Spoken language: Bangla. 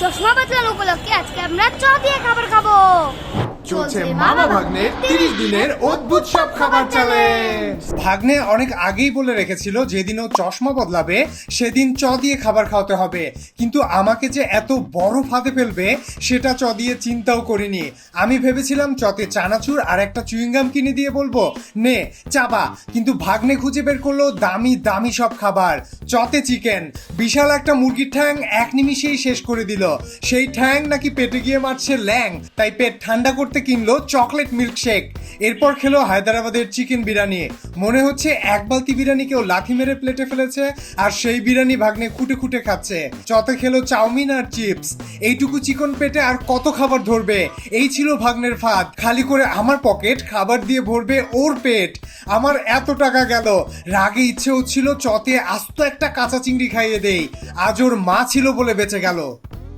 চশমা বদলানো উপলক্ষে আজকে আমরা চ দিয়ে খাবার খাব। চলছে মামা ভাগ্নের তিরিশ দিনের অদ্ভুত সব খাবার চ্যালেঞ্জ ভাগ্নে অনেক আগেই বলে রেখেছিল যেদিন ও চশমা বদলাবে, সেদিন চ দিয়ে খাবার খাওয়াতে হবে। কিন্তু আমাকে যে এত বড় ফাঁদে ফেলবে, সেটা চ দিয়ে চিন্তাও করিনি। আমি ভেবেছিলাম চতে চানাচুর আর একটা চুইংগাম কিনে দিয়ে বলব। নে, চাবা। কিন্তু ভাগ্নে খুঁজে বের করল দামি দামি সব খাবার। চতে চিকেন। বিশাল একটা মুরগির ঠ্যাং এক নিমিষেই শেষ করে দিল। সেই ঠ্যাং নাকি পেটে গিয়ে মারছে ল্যাং। তাই পেট ঠান্ডা করতে কিনলো চকলেট মিল্কশেক। এরপর খেলো হায়দ্রাবাদের চিকেন বিরিয়ানি। মনে হচ্ছে এক বালতি বিরিয়ানি কেউ লাথি মেরে প্লেটে ফেলেছে, আর সেই বিরিয়ানি ভাগ্নে খুঁটে খুঁটে খাচ্ছে। চতে খেলো চাউমিন আর চিপস। এইটুকু চিকন পেটে আর কত খাবার ধরবে? এই ছিল ভাগ্নের ফাঁদ। খালি করে আমার পকেট, খাবার দিয়ে ভরবে ওর পেট। আমার এত টাকা গেল। রাগে ইচ্ছে হচ্ছিল চতে আস্ত একটা কাঁচা চিংড়ি খাইয়ে দেই। আজ ওর মা ছিল বলে বেঁচে গেল।